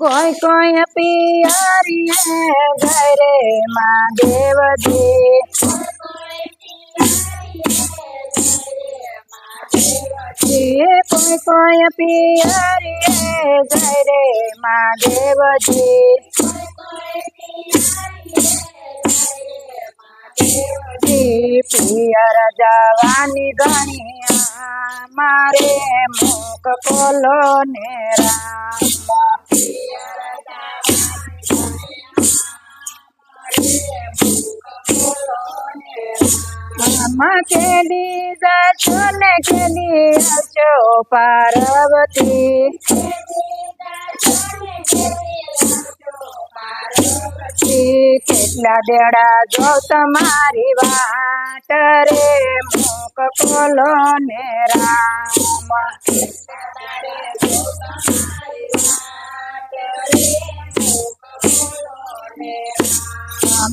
કોઈ કોઈ પિયરીએ ઘરે માં દેવજી એ કોઈ કોઈ પિયરીએ ઘરે માં દેવજી જી પિયર જવાની ગણિયા મારે મુખ કોલો ને રામ આમાં કેલી જશો ને કેલી હશો પાર્વતી. કેટલા દેડા જો તમારી વાત રે મુખ ખોલો ને રામ.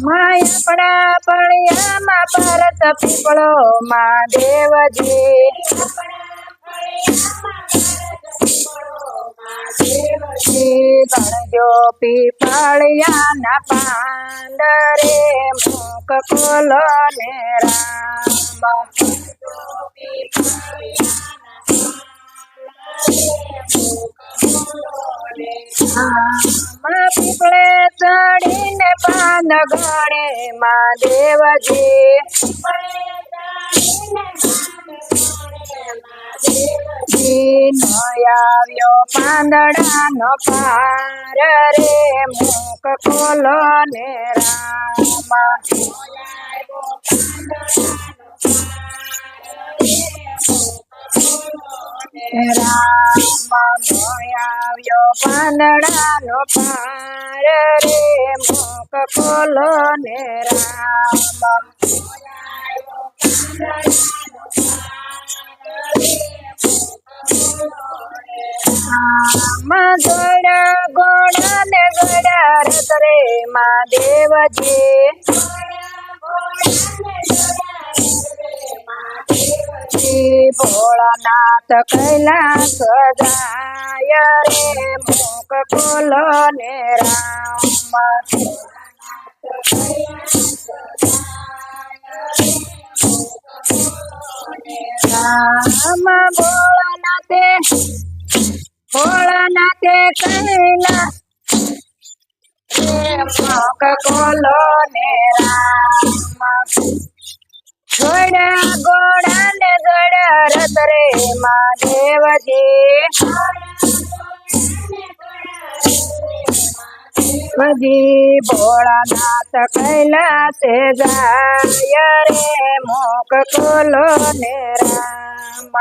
આમાં પણા પળિયામાં પરત પીપળો માં દેવજી પીપળિયા પીપળિયાના પાંડરે મુખ ખોલો ને રામ પીપળે ચડીને પાન ગણે માં દેવજી જી ન આવ્યો પાર રે મુખ ખોલો ને રામ આવ્યો પાંદડાનો પાર રે, મોક ખોલો ને રામ. આમાં ગોડા ગોડા ને ગોડા રતરે માં દેવજી. શ્રી ભોળાનાથ કૈલાસ જાય રે મુખ ખોલો ને રામ રામ ભોળાનાથે ભોળાનાથે કૈલાસ. મોક ખોલો ને રામ છોડ્યા ગોળા ને ગડા રત રે મહાદેવજી. બજી ભોળાનાથ કૈલાસે જાય રે, મોક કોલો ને રામ.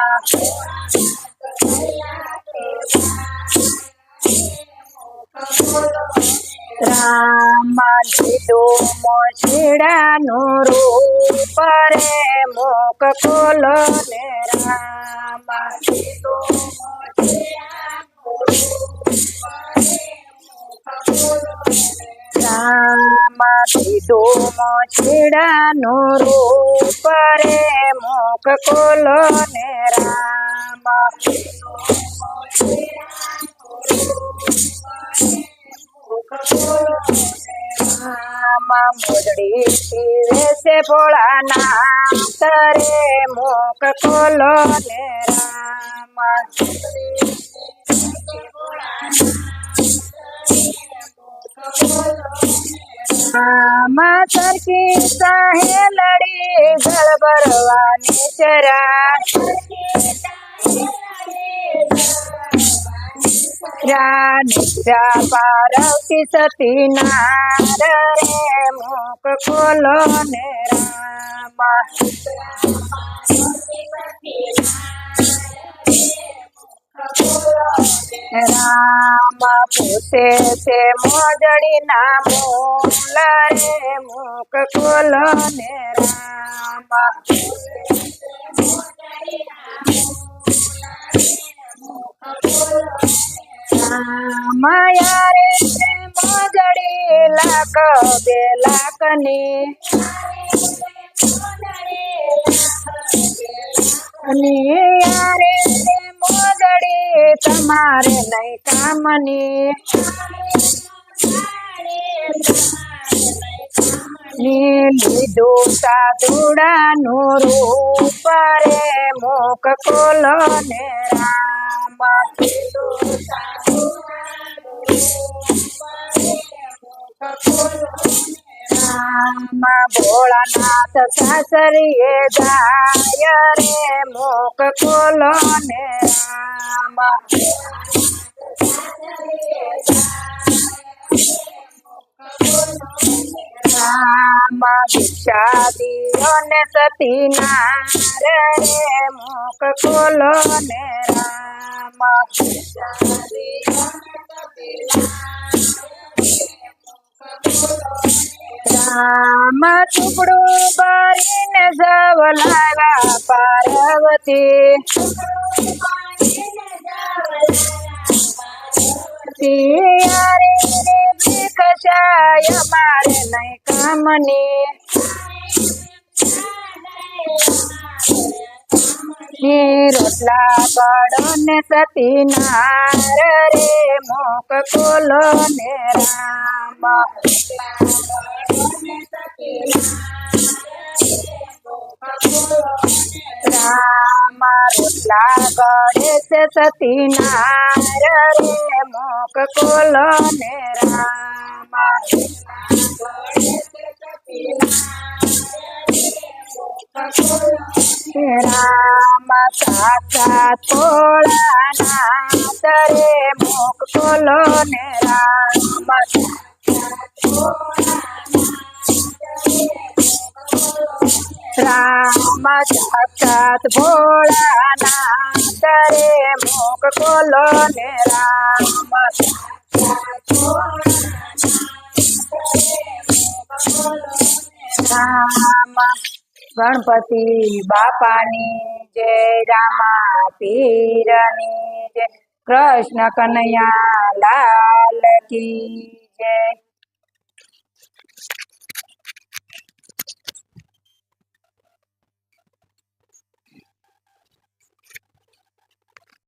રામ લીધું મોછીડાનું રૂપ રે, મોક કોલો ને રામ. રામ લીધું મોછીડાનું રૂપ રે મુખ ખોલો ને રામ આમાં મોજડી પીવે છે ભોળાનાથ રે મુખ ખોલો ને રામ આમાં સરકી સાહે લડી જળ ભરવાની ચરા રાજા પાર્વતી સતી નાર રે મુખ ખોલો ને રામ રામ પૂછે છે મોજડી ના મૂલ રે મુખ ખોલો ને રામ માયા રે મોજડી લાખ બે લાખની અને યારે મોજડી તમારે નહીં કામની. લીધું સાધુડાનું રૂપ રે મોક કોલો ને રામ. રામ ભોળાનાથ સાસરીએ જાય રે મુખ ખોલો ને રામ રામ ભિક્ષા દિયો ને સતી નાર રે મુખ ખોલો ને રામ રામ ટુકડું ભરીને જવલાવા પાર્વતી. તિયારે રે ભીખશાય મારે નહીં કામની. રોટલા પડો ને સતી નાર રે, મોક કોલો ને રામ. રામ રોટલા ગળે છે સતી નાર રે મુખ ખોલો ને રામ રામ સાક્ષાત ભોળાનાથ રે મુખ ખોલો ને રામ રામ સાક્ષાત ભોળાનાથ રે મુખ ખોલો ને રામ રામ ગણપતિ બાપાની જય રામા પીરની જય કૃષ્ણ કનૈયા લાલ કી જય